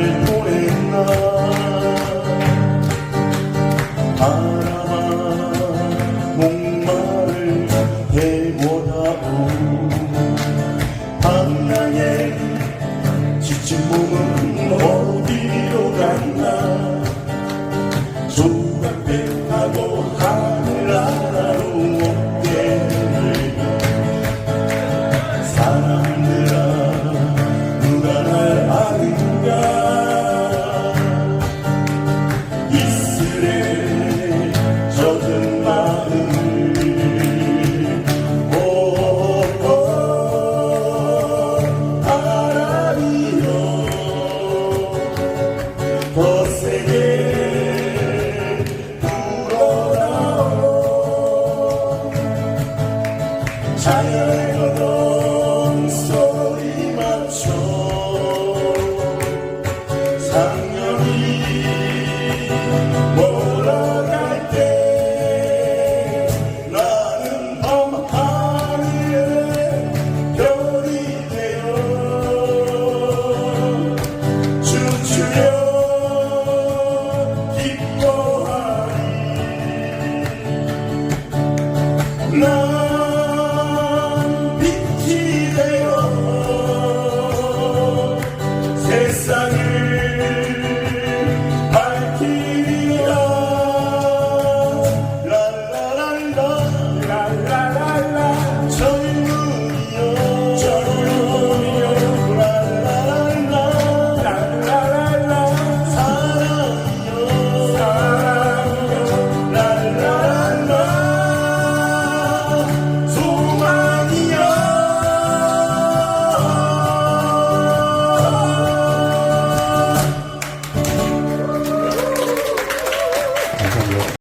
잘 보냈나? 바람아 목마를 해보다오. 밤나의 지친 몸은 어디로 갔나? 조각배 타고 가 Sangari.